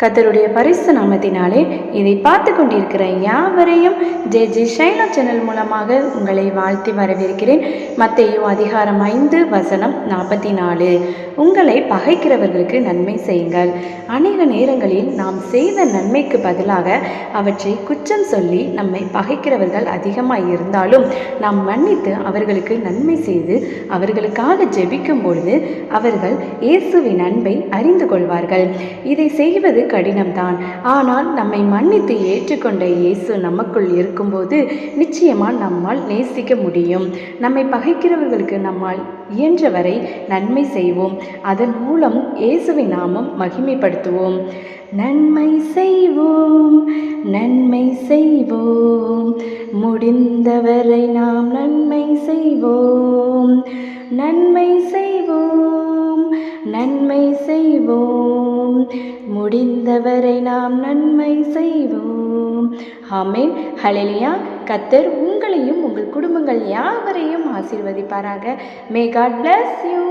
கத்தருடைய பரிசு நாமத்தினாலே இதை பார்த்து கொண்டிருக்கிற யாவரையும் ஜே ஜி ஷைலா சேனல் மூலமாக உங்களை வாழ்த்தி வரவேற்கிறேன். மத்தேயு அதிகாரம் ஐந்து வசனம் நாற்பத்தி நாலு உங்களை பகைக்கிறவர்களுக்கு நன்மை செய்யுங்கள். அநேக நேரங்களில் நாம் செய்த நன்மைக்கு பதிலாக அவற்றை குற்றம் சொல்லி நம்மை பகைக்கிறவர்கள் அதிகமாக இருந்தாலும் நாம் மன்னித்து அவர்களுக்கு நன்மை செய்து அவர்களுக்காக ஜெபிக்கும் பொழுது அவர்கள் இயேசுவின் அன்பை அறிந்து கொள்வார்கள். இதை செய்வது கடினம்தான். ஆனால் நம்மை மன்னித்து ஏற்றுக்கொண்ட இயேசு நமக்குள் இருக்கும்போது நிச்சயமா நம்மால் நேசிக்க முடியும். நம்மை பகைக்கிறவர்களுக்கு நம்மால் இயன்றவரை நன்மை செய்வோம். அதன் மூலம் இயேசுவின் நாமம் மகிமைப்படுத்துவோம். நன்மை செய்வோம். நன்மை செய்வோம். முடிந்தவரை நாம் நன்மை செய்வோம். நன்மை செய்வோம். நன்மை செய்வோம். முடிந்தவரை நாம் நன்மை செய்வோம். ஆமென். ஹalleluya. கத்தர் உங்களையும் உங்கள் குடும்பங்கள் யாவரையும் ஆசீர்வதிப்பாராக. May God bless you